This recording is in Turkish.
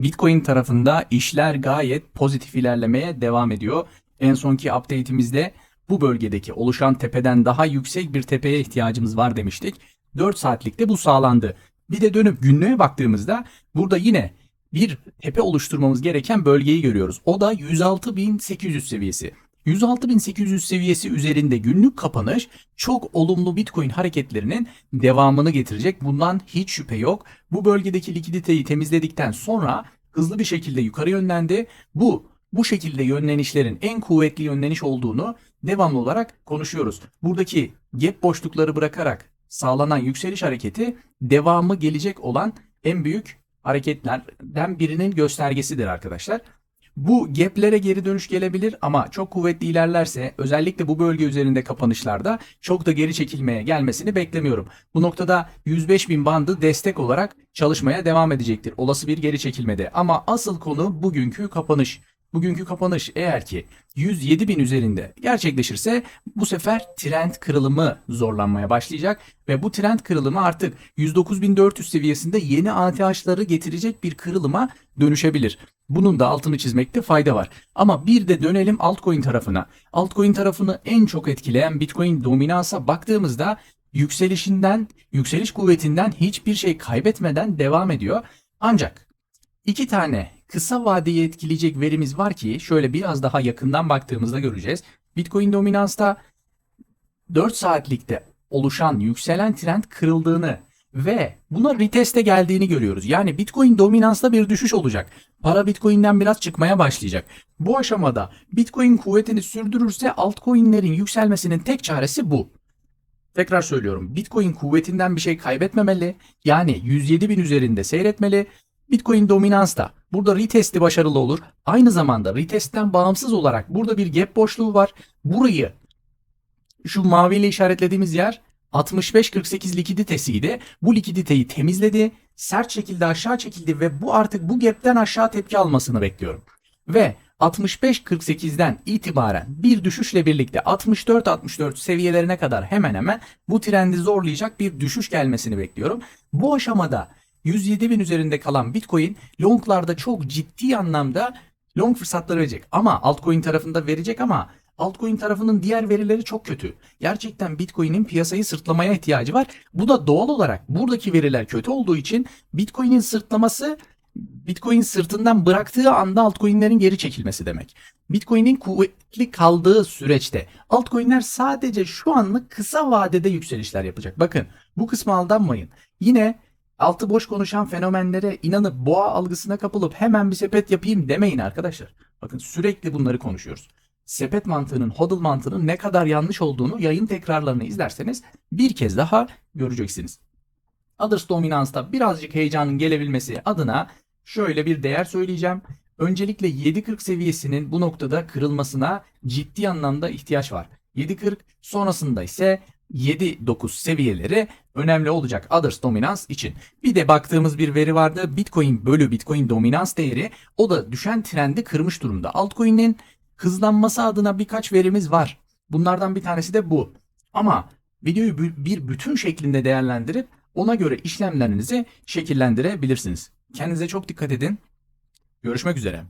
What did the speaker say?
Bitcoin tarafında işler gayet pozitif ilerlemeye devam ediyor. En sonki update'imizde bu bölgedeki oluşan tepeden daha yüksek bir tepeye ihtiyacımız var demiştik. 4 saatlikte bu sağlandı. Bir de dönüp günlüğe baktığımızda burada yine bir tepe oluşturmamız gereken bölgeyi görüyoruz. O da 106.800 seviyesi. 106.800 seviyesi üzerinde günlük kapanış çok olumlu Bitcoin hareketlerinin devamını getirecek. Bundan hiç şüphe yok. Bu bölgedeki likiditeyi temizledikten sonra hızlı bir şekilde yukarı yönlendi. Bu bu şekilde yönlenişlerin en kuvvetli yönleniş olduğunu devamlı olarak konuşuyoruz. Buradaki gap boşlukları bırakarak sağlanan yükseliş hareketi devamı gelecek olan en büyük hareketlerden birinin göstergesidir arkadaşlar. Bu gaplere geri dönüş gelebilir ama çok kuvvetli ilerlerse özellikle bu bölge üzerinde kapanışlarda çok da geri çekilmeye gelmesini beklemiyorum. Bu noktada 105 bin bandı destek olarak çalışmaya devam edecektir. Olası bir geri çekilmede ama asıl konu bugünkü kapanış. Bugünkü kapanış eğer ki 107 bin üzerinde gerçekleşirse bu sefer trend kırılımı zorlanmaya başlayacak ve bu trend kırılımı artık 109.400 seviyesinde yeni ATH'ları getirecek bir kırılıma dönüşebilir. Bunun da altını çizmekte fayda var. Ama bir de dönelim altcoin tarafına. Altcoin tarafını en çok etkileyen Bitcoin dominansa baktığımızda yükselişinden, yükseliş kuvvetinden hiçbir şey kaybetmeden devam ediyor. Ancak iki tane kısa vadeyi etkileyecek verimiz var ki şöyle biraz daha yakından baktığımızda göreceğiz. Bitcoin dominansta 4 saatlikte oluşan yükselen trend kırıldığını ve buna reteste geldiğini görüyoruz. Yani Bitcoin dominansta bir düşüş olacak. Para Bitcoin'den biraz çıkmaya başlayacak. Bu aşamada Bitcoin kuvvetini sürdürürse altcoin'lerin yükselmesinin tek çaresi bu. Tekrar söylüyorum. Bitcoin kuvvetinden bir şey kaybetmemeli. Yani 107 bin üzerinde seyretmeli. Bitcoin dominans da burada retesti başarılı olur. Aynı zamanda retestten bağımsız olarak burada bir gap boşluğu var. Burayı şu maviyle işaretlediğimiz yer 65-48 likiditesiydi. Bu likiditeyi temizledi. Sert şekilde aşağı çekildi ve bu artık bu gapten aşağı tepki almasını bekliyorum. Ve 65-48'den itibaren bir düşüşle birlikte 64-64 seviyelerine kadar hemen hemen bu trendi zorlayacak bir düşüş gelmesini bekliyorum. Bu aşamada 107 bin üzerinde kalan Bitcoin longlarda çok ciddi anlamda long fırsatları verecek. Ama altcoin tarafında verecek ama altcoin tarafının diğer verileri çok kötü. Gerçekten Bitcoin'in piyasayı sırtlamaya ihtiyacı var. Bu da doğal olarak buradaki veriler kötü olduğu için Bitcoin'in sırtlaması Bitcoin sırtından bıraktığı anda altcoin'lerin geri çekilmesi demek. Bitcoin'in kuvvetli kaldığı süreçte altcoin'ler sadece şu anlık kısa vadede yükselişler yapacak. Bakın bu kısma aldanmayın. Yine altı boş konuşan fenomenlere inanıp boğa algısına kapılıp hemen bir sepet yapayım demeyin arkadaşlar. Bakın sürekli bunları konuşuyoruz. Sepet mantığının, hodl mantığının ne kadar yanlış olduğunu yayın tekrarlarını izlerseniz bir kez daha göreceksiniz. Others Dominans'ta birazcık heyecanın gelebilmesi adına şöyle bir değer söyleyeceğim. Öncelikle 7.40 seviyesinin bu noktada kırılmasına ciddi anlamda ihtiyaç var. 7.40 sonrasında ise 7.9 seviyeleri önemli olacak Others Dominans için. Bir de baktığımız bir veri vardı. Bitcoin bölü Bitcoin dominans değeri o da düşen trendi kırmış durumda. Altcoin'in hızlanması adına birkaç verimiz var. Bunlardan bir tanesi de bu. Ama videoyu bir bütün şeklinde değerlendirip ona göre işlemlerinizi şekillendirebilirsiniz. Kendinize çok dikkat edin. Görüşmek üzere.